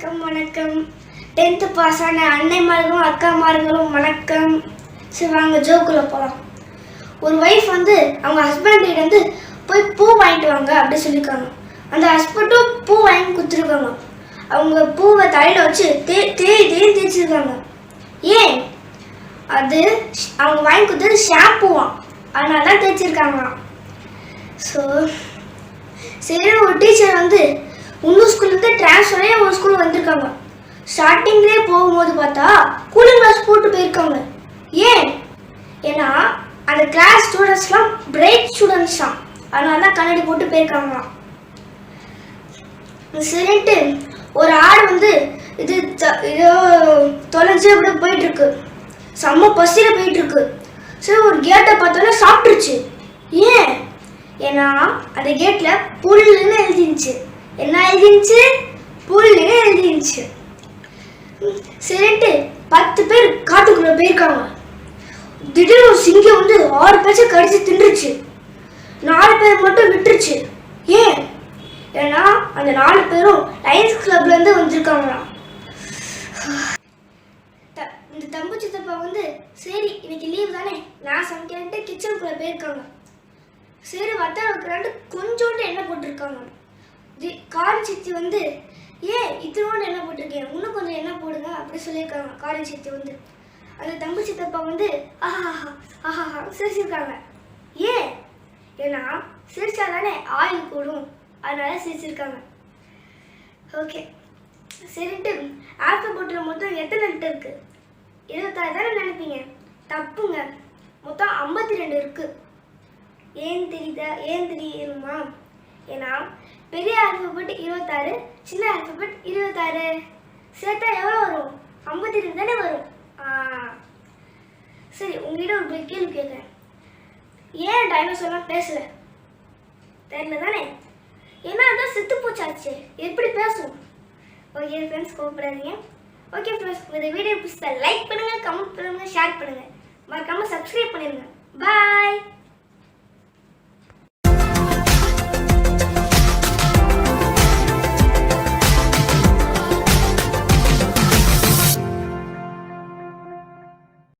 வணக்கம் வணக்கம். Tenth pass ஆன அன்னைமார்களும் அக்காமார்களும் வணக்கம். சரி வாங்க ஜோக்குள்ள போகலாம் ஒரு ஒய்ஃப் வந்து அவங்க ஹஸ்பண்ட் கிட்ட வந்து போய் பூ வாங்கிட்டு வாங்க அப்படி சொல்லியிருக்காங்க அந்த ஹஸ்பண்டும் பூ வாங்கி கொடுத்துருக்காங்க. அவங்க பூவை தலையில வச்சு தே தேய் தேய் தேய்ச்சிருக்காங்க ஏன்? அது அவங்க வாங்கி கொடுத்தது ஷாம்புவான் அதனால தான் தேய்ச்சிருக்காங்களாம் ஸோ சரி ஒரு டீச்சர் வந்து இன்னும் ஸ்கூல்லேருந்து ட்ரான்ஸ்ஃபர் ஒரு ஸ்கூல் ஸ்டார்டிங்லேயே போகும்போது பார்த்தா கூலிங் கிளாஸ் போட்டு போயிருக்காங்க. ஏன்? ஏன்னா அந்த கிளாஸ் ஸ்டூடெண்ட்ஸ்லாம் பிரைட் ஸ்டூடெண்ட்ஸ் தான். அதனால தான் கண்ணாடி போட்டு போயிருக்காங்களாம். சரின்ட்டு ஒரு ஆடு வந்து இது இதோ தொலைஞ்சு அப்படியே போயிட்டு இருக்கு செம்ம பசியில் போயிட்டு இருக்கு சரி ஒரு கேட்டை பார்த்தோன்னா சாப்பிட்டுருச்சு. ஏன்? ஏன்னா அந்த கேட்டில் புல்லுன்னு எழுதிருந்துச்சு. என்ன எழுதிருந்துச்சு? புல்லுன்னு இருந்துச்சு சரின்ட்டு பத்து பேர் காட்டுக்குள்ள போயிருக்காங்க. திடீர்னு ஒரு சிங்கம் வந்து ஆறு பேச்சை கடிச்சு தின்றுச்சு. நாலு பேர் மட்டும் விட்டுருச்சு. ஏன்? ஏன்னா அந்த நாலு பேரும் லயன்ஸ் கிளப்ல இருந்து வந்திருக்காங்களாம். இந்த தம்பு சித்தப்பா வந்து சரி இன்னைக்கு லீவ் தானே? நான் சமைக்கிறேன்ட்டு கிச்சனுக்குள்ள போயிருக்காங்க. சரி வத்தா வைக்கிறான்ட்டு கொஞ்சோண்டு எண்ணெய் போட்டிருக்காங்க. தி காரி சித்தி வந்து ஏன் இத்தனோட என்ன போட்டிருக்கேன் இன்னும் கொஞ்சம் என்ன போடுங்க? அப்படி சொல்லியிருக்காங்க. காரி சித்தி வந்து. அந்த தம்பி சித்தப்பா வந்து ஆஹா ஆஹா சிரிச்சிருக்காங்க. ஏன் ஏன்னா சிரிச்சா தானே ஆயில் கூடும். அதனால சிரிச்சிருக்காங்க. ஓகே. சரின்ட்டு போட்டுற மொத்தம் எத்தனை லிட்டர் இருக்கு? இருபத்தாறு தானே நினைப்பீங்க? தப்புங்க. மொத்தம் ஐம்பத்தி ரெண்டு இருக்கு. ஏன் தெரியுதா? ஏன் தெரியுமா? ஏன்னா பெரிய ஆல்பபெட் இருபத்தாறு சின்ன ஆல்பபெட் இருபத்தாறு. சேர்த்தா எவ்வளோ வரும்? ஐம்பத்தி ரெண்டு தானே வரும்? சரி உங்ககிட்ட ஒரு big கேள்வி கேட்குறேன். ஏன் டைனோசர்லாம் பேசல? தெரியல தானே ஏன்னா அதான் செத்து போச்சாச்சு. எப்படி பேசும்? ஓகே ஃப்ரெண்ட்ஸ் கோவப்படாதீங்க. ஓகே ஃப்ரெண்ட்ஸ் இந்த வீடியோ பிடிச்சா லைக் பண்ணுங்க கமெண்ட் பண்ணுங்கள் ஷேர் பண்ணுங்கள் மறக்காமல் சப்ஸ்கிரைப் பண்ணிடுங்க பாய்